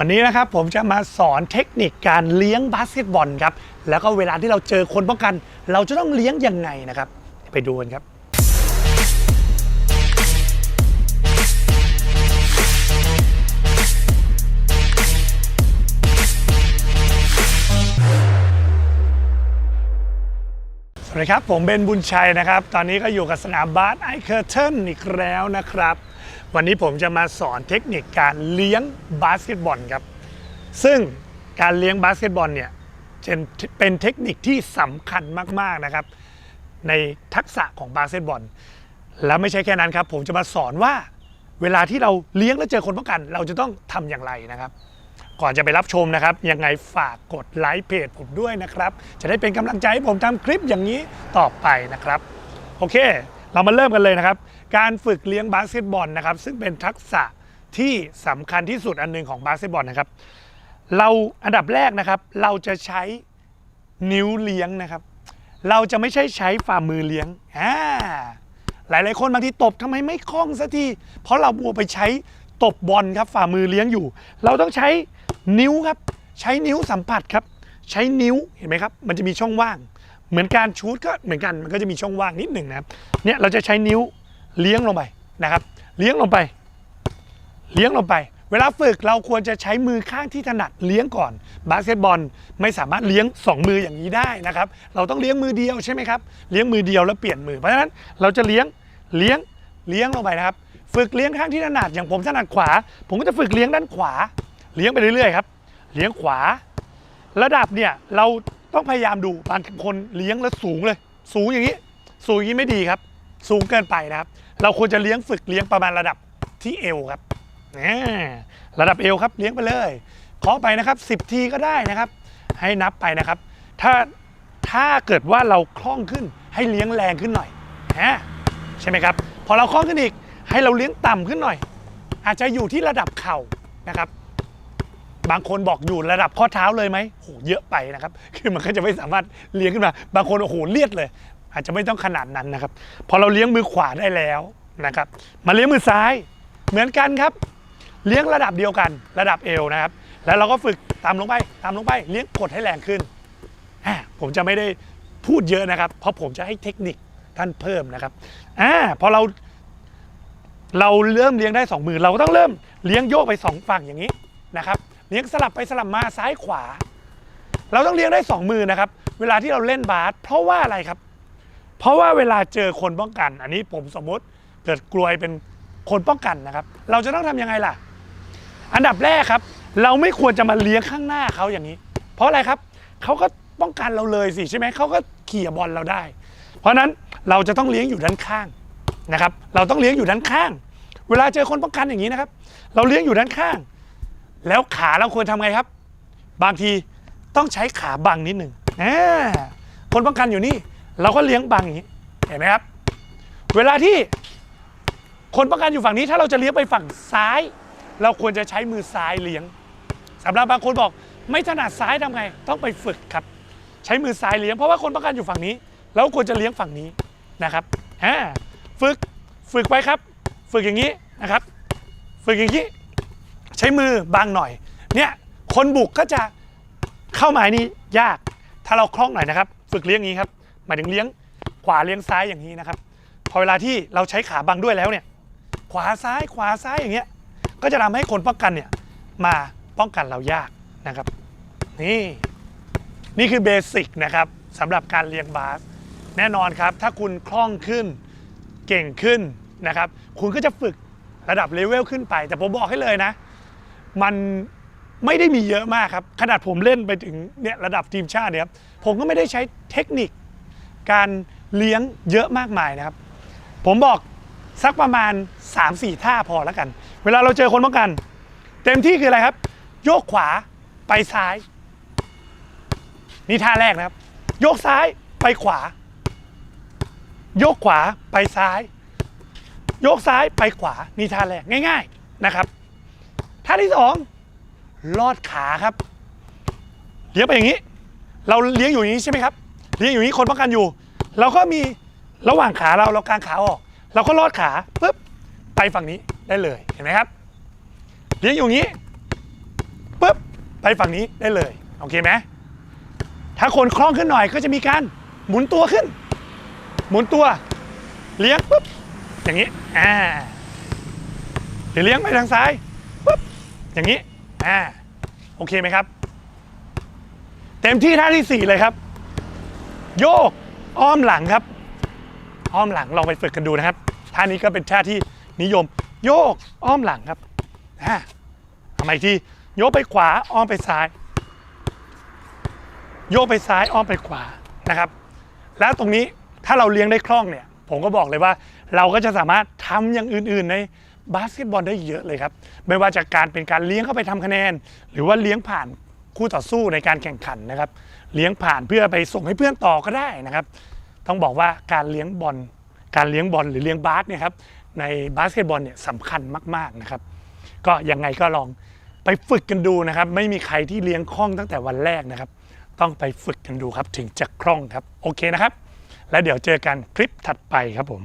วันนี้นะครับผมจะมาสอนเทคนิคการเลี้ยงบาสเกตบอลครับ แล้วก็เวลาที่เราเจอคนป้องกัน เราจะต้องเลี้ยงยังไงนะครับ ไปดูกันครับ วัสดีครับ ผมเบนบุญชัยนะครับ ตอนนี้ก็อยู่กับสนามบาสไอเคอร์เทนอีกแล้วนะครับ วันนี้ผมจะมาสอนเทคนิคการเลี้ยงบาสเกตบอลครับ ซึ่งการเลี้ยงบาสเกตบอลเนี่ยเป็นเทคนิคที่สำคัญมากๆนะครับ ในทักษะของบาสเกตบอล แล้วไม่ใช่แค่นั้นครับ ผมจะมาสอนว่าเวลาที่เราเลี้ยงแล้วเจอคนป้องกัน เราจะต้องทำอย่างไรนะครับ ก่อนจะไปรับชมนะครับ ยังไงฝากกดไลค์เพจผมด้วยนะครับ จะได้เป็นกำลังใจให้ผมทำคลิปอย่างนี้ต่อไปนะครับ โอเค เรามาเริ่มกันเลยนะครับ การฝึกเลี้ยงบาสเกตบอลนะครับ ซึ่งเป็นทักษะที่สำคัญที่สุดอันหนึ่งของบาสเกตบอลนะครับ เราอันดับแรกนะครับ เราจะใช้นิ้วเลี้ยงนะครับ เราจะไม่ใช่ใช้ฝ่ามือเลี้ยงอ่าหลาย ๆ คนบางทีตบทำไมไม่คล่องสักที เพราะเราบัวไปใช้ตบบอลครับฝ่ามือเลี้ยงอยู่ เราต้องใช้ นิ้วครับ ใช้นิ้วสัมผัสครับ ใช้นิ้วเห็นไหมครับ มันจะมีช่องว่าง เหมือนการชูดก็เหมือนกันมันก็จะมีช่องว่างนิดหนึ่งนะครับเนี่ยเราจะใช้นิ้วเลี้ยงลงไปนะครับ เลี้ยงลงไป เลี้ยงลงไป เวลาฝึกเราควรจะใช้มือข้างที่ถนัดเลี้ยงก่อนบาสเกตบอลไม่สามารถเลี้ยง 2 มืออย่างนี้ได้นะครับ เราต้องเลี้ยงมือเดียวใช่ไหมครับเลี้ยงมือเดียวแล้วเปลี่ยนมือเพราะฉะนั้นเราจะเลี้ยงเลี้ยงเลี้ยงลงไปนะครับ ฝึกเลี้ยงข้างที่ถนัดอย่างผมถนัดขวา ผมก็จะฝึกเลี้ยงด้านขวา เลี้ยงไปเรื่อยๆครับ เลี้ยงขวา ระดับเนี่ยเราต้องพยายามดูบางคนเลี้ยงแล้วสูงเลย สูงอย่างนี้ สูงอย่างนี้ไม่ดีครับ สูงเกินไปนะครับ เราควรจะเลี้ยงฝึกเลี้ยงประมาณระดับที่เอวครับอ่ระดับเอวครับเลี้ยงไปเลยเคาะไปนะครับ 10 ทีก็ได้นะครับ ให้นับไปนะครับ ถ้าถ้าเกิดว่าเราคล่องขึ้นให้เลี้ยงแรงขึ้นหน่อยฮะใช่ไหมครับ พอเราคล่องขึ้นอีกให้เราเลี้ยงต่ำขึ้นหน่อย อาจจะอยู่ที่ระดับเข่านะครับ บางคนบอกอยู่ระดับข้อเท้าเลยไหมโหเยอะไปนะครับ คือมันก็จะไม่สามารถเลี้ยงขึ้นมา บางคนโอ้โหเลียดเลย อาจจะไม่ต้องขนาดนั้นนะครับ พอเราเลี้ยงมือขวาได้แล้วนะครับ มาเลี้ยงมือซ้าย เหมือนกันครับ เลี้ยงระดับเดียวกัน ระดับเอวนะครับ แล้วเราก็ฝึกตามลงไป ตามลงไป เลี้ยงกดให้แรงขึ้น ผมจะไม่ได้พูดเยอะนะครับ เพราะผมจะให้เทคนิคท่านเพิ่มนะครับ อ่า พอเรา เราเริ่มเลี้ยงได้สองมือ เราก็ต้องเริ่มเลี้ยงโยกไปสองฝั่งอย่างนี้นะครับ เลี้ยงสลับไปสลับมาซ้ายขวา เราต้องเลี้ยงได้สองมือนะครับ เวลาที่เราเล่นบาสเพราะว่าอะไรครับ เพราะว่าเวลาเจอคนป้องกัน อันนี้ผมสมมติเกิดกลวยเป็นคนป้องกันนะครับ เราจะต้องทำยังไงล่ะ อันดับแรกครับ เราไม่ควรจะมาเลี้ยงข้างหน้าเขาอย่างนี้ เพราะอะไรครับเขาก็ป้องกันเราเลยสิใช่ไหมเขาก็เขี่ยบอลเราได้ เพราะฉะนั้นเราจะต้องเลี้ยงอยู่ด้านข้างนะครับ เราต้องเลี้ยงอยู่ด้านข้าง เวลาเจอคนป้องกันอย่างนี้นะครับ เราเลี้ยงอยู่ด้านข้าง แล้วขาเราควรทำไงครับ บางทีต้องใช้ขาบังนิดหนึ่งคนป้องกันอยู่นี่ เราก็เลี้ยงบังอย่างนี้ เห็นไหมครับ เวลาที่คนป้องกันอยู่ฝั่งนี้ ถ้าเราจะเลี้ยงไปฝั่งซ้าย เราควรจะใช้มือซ้ายเลี้ยงสำหรับบางคนบอก ไม่ถนัดซ้ายทำไง ต้องไปฝึกครับ ใช้มือซ้ายเลี้ยงเพราะว่าคนป้องกันอยู่ฝั่งนี้ เราควรจะเลี้ยงฝั่งนี้นะครับฝึกฝึกไว้ครับ ฝึกอย่างนี้นะครับ ฝึกอย่างนี้ ใช้มือบางหน่อย เนี่ยคนบุกก็จะเข้าหมายนี้ยาก ถ้าเราคล่องหน่อยนะครับ ฝึกเลี้ยงอย่างนี้ครับหมายถึงเลี้ยงขวาเลี้ยงซ้ายอย่างนี้นะครับ พอเวลาที่เราใช้ขาบังด้วยแล้วเนี่ย ขวาซ้ายขวาซ้ายอย่างเงี้ย ก็จะทำให้คนป้องกันเนี่ยมาป้องกันเรายากนะครับ นี่นี่คือเบสิกนะครับสำหรับการเลี้ยงบาส แน่นอนครับ ถ้าคุณคล่องขึ้นเก่งขึ้นนะครับ คุณก็จะฝึกระดับเลเวลขึ้นไป แต่ผมบอกให้เลยนะ มันไม่ได้มีเยอะมากครับ ขนาดผมเล่นไปถึงเนี่ยระดับทีมชาติเนี่ยครับผมก็ไม่ได้ใช้เทคนิค การเลี้ยงเยอะมากมายนะครับ ผมบอกสักประมาณ 3-4 ท่าพอแล้วกัน เวลาเราเจอคนป้องกัน เต็มที่คืออะไรครับ โยกขวาไปซ้าย นี่ท่าแรกนะครับ โยกซ้ายไปขวา โยกขวาไปซ้าย โยกซ้ายไปขวานี่ท่าแรกง่าย ๆนะครับ ท่าที่สองลอดขาครับเลี้ยงไปอย่างนี้ เราเลี้ยงอยู่อย่างนี้ใช่ไหมครับเลี้ยงอยู่นี้คนป้องกันอยู่ เราก็มีระหว่างขาเราเรากางขาออก เราก็ลอดขาปุ๊บไปฝั่งนี้ได้เลยเห็นไหมครับเลี้ยงอยู่อย่างนี้ฝั่งนี้ได้เลยโอเคไหมถ้าคนคล่องขึ้นหน่อยก็จะมีการหมุนตัวขึ้น หมุนตัว เลี้ยงปุ๊บอย่างนี้อ่าหรือเลี้ยงไปทางซ้าย อย่างนี้อ่าโอเคไหมครับ เต็มที่ท่าที่สี่เลยครับ โยกอ้อมหลังครับ อ้อมหลังลองไปฝึกกันดูนะครับท่านี้ก็เป็นท่าที่นิยม โยกอ้อมหลังครับอ่าทำไมที่โยกไปขวาอ้อมไปซ้าย โยกไปซ้ายอ้อมไปขวานะครับ แล้วตรงนี้ถ้าเราเลี้ยงได้คล่องเนี่ย ผมก็บอกเลยว่า เราก็จะสามารถทำอย่างอื่นๆใน บาสเกตบอลได้เยอะเลยครับ ไม่ว่าจะการเป็นการเลี้ยงเข้าไปทำคะแนน หรือว่าเลี้ยงผ่านคู่ต่อสู้ในการแข่งขันนะครับ เลี้ยงผ่านเพื่อไปส่งให้เพื่อนต่อก็ได้นะครับ ต้องบอกว่าการเลี้ยงบอลการเลี้ยงบอลหรือเลี้ยงบาสเนี่ยครับในบาสเกตบอลเนี่ยสำคัญมากๆนะครับ ก็ยังไงก็ลองไปฝึกกันดูนะครับ ไม่มีใครที่เลี้ยงคล่องตั้งแต่วันแรกนะครับ ต้องไปฝึกกันดูครับถึงจะคล่องครับโอเคนะครับ แล้วเดี๋ยวเจอกันคลิปถัดไปครับผม